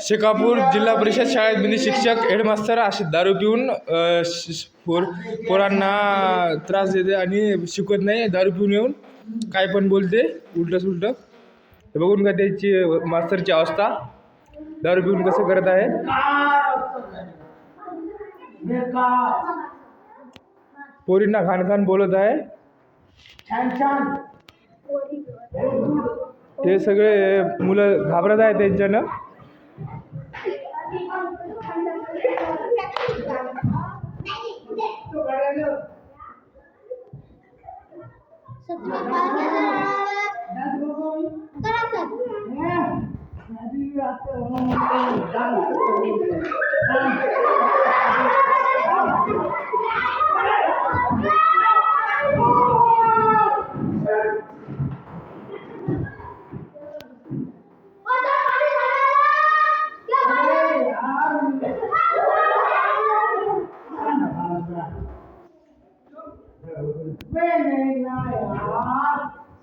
शेकापूर जिल्हा परिषद शाळेत बिनी शिक्षक हेडमास्तर असे दारू पिऊन पोर पोरांना त्रास देते आणि शिकवत नाही दारू पिऊन येऊन काय पण बोलते उलटं सुलटं हे बघून का त्याची मास्तरची अवस्था दारू पिऊन कसं करत आहे? पोरींना खान खान बोलत आहे. छान छान. हे सगळे मुलं घाबरत आहे त्यांच्यानं. Benny Nyah.